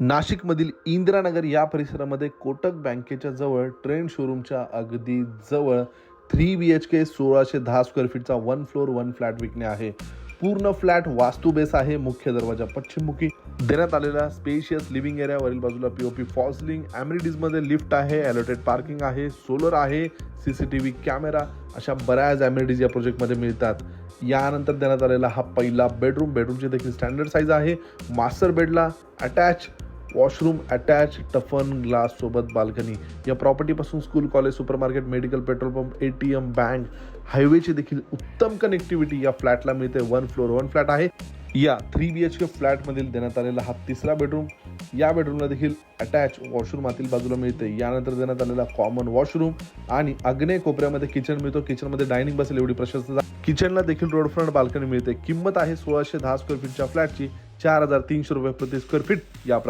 नाशिकमधील इंदिरानगर या परिसरामध्ये कोटक बँकेच्या जवळ ट्रेन शोरूमच्या अगदी जवळ थ्री बी एच के सोळाशे दहा स्क्वेअर फीटचा वन फ्लोअर वन फ्लॅट विकणे आहे. पूर्ण फ्लॅट वास्तू बेस आहे मुख्य दरवाजा पश्चिममुखी. देण्यात आलेला स्पेशियस लिव्हिंग एरिया वरील बाजूला पीओपी फॉल्सलिंगमध्ये लिफ्ट आहे ॲलोटेड पार्किंग आहे सोलर आहे C C T V camera अशा बऱ्याच ॲम्युनिटीज या प्रोजेक्टमध्ये मिळतात. यानंतर देण्यात आलेला हा पहिला बेडरूम बेडरूमची देखील स्टँडर्ड साईज आहे. Master बेडला attach washroom attach toughen glass सोबत बाल्कनी. या प्रॉपर्टीपासून school college supermarket medical petrol pump A T M bank हायवेची देखील उत्तम कनेक्टिव्हिटी या फ्लॅटला मिळते. वन फ्लोर वन फ्लॅट आहे. या थ्री बी एच के फ्लॅटमधील देण्यात आलेला हा तिसरा बेडरूम या बेडरूमला देखील अटॅच वॉशरूम आतील बाजूला मिळते. यानंतर देण्यात आलेला कॉमन वॉशरूम आणि अग्ने कोपऱ्यामध्ये किचन मिळतो. किचनमध्ये डायनिंग बसेल एवढी प्रशस्त किचनला देखील रोड फ्रंट बाल्कनी मिळते. किंमत आहे सोळाशे दहा स्क्वेअर फीटच्या फ्लॅटची चार हजार तीनशे रुपये प्रति स्क्वेअर फीट याप्रमाणे.